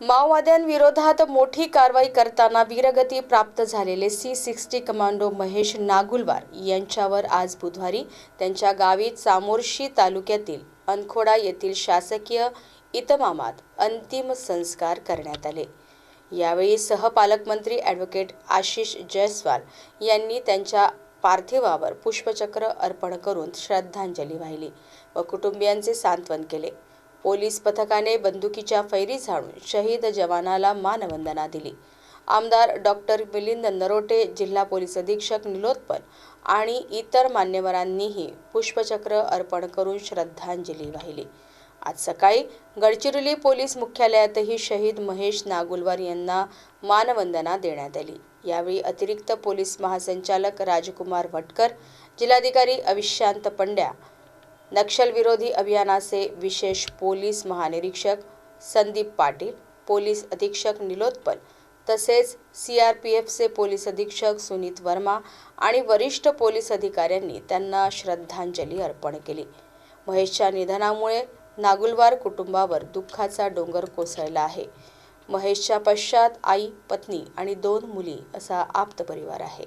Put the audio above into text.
माओवाद्यांविरोधात मोठी कारवाई करताना वीरगती प्राप्त झालेले C sixty commando Mahesh Nagulwar यांच्यावर आज बुधवारी त्यांच्या गावी चामोर्शी तालुक्यातील अनखोडा येथील शासकीय इतमामात अंतिम संस्कार करण्यात आले. यावेळी सहपालकमंत्री ॲडव्होकेट आशिष जयस्वाल यांनी त्यांच्या पार्थिवावर पुष्पचक्र अर्पण करून श्रद्धांजली वाहिली व कुटुंबियांचे सांत्वन केले. पोलीस पथकाने बंदुकीच्या फैरी झाडून शहीद जवानाला मानवंदना दिली. आमदार डॉक्टर मिलिंद नरोटे जिल्हा पोलीस अधीक्षक निलोत्पल आणि इतर मान्यवरांनीही पुष्पचक्र अर्पण करून श्रद्धांजली वाहिली. आज सकाळी गडचिरोली पोलीस मुख्यालयातही शहीद महेश नागुलवार यांना मानवंदना देण्यात आली. यावेळी अतिरिक्त पोलीस महासंचालक राजकुमार भटकर जिल्हाधिकारी अविशांत पंड्या नक्षलविरोधी अभियानाचे विशेष पोलीस महानिरीक्षक संदीप पाटील पोलीस अधीक्षक निलोत्पल तसेच सी आर पी एफचे पोलीस अधीक्षक सुनीत वर्मा आणि वरिष्ठ पोलीस अधिकाऱ्यांनी त्यांना श्रद्धांजली अर्पण केली. महेशच्या निधनामुळे नागुलवार कुटुंबावर दुःखाचा डोंगर कोसळला आहे. महेशच्या पश्चात आई पत्नी आणि दोन मुली असा आप्त परिवार आहे.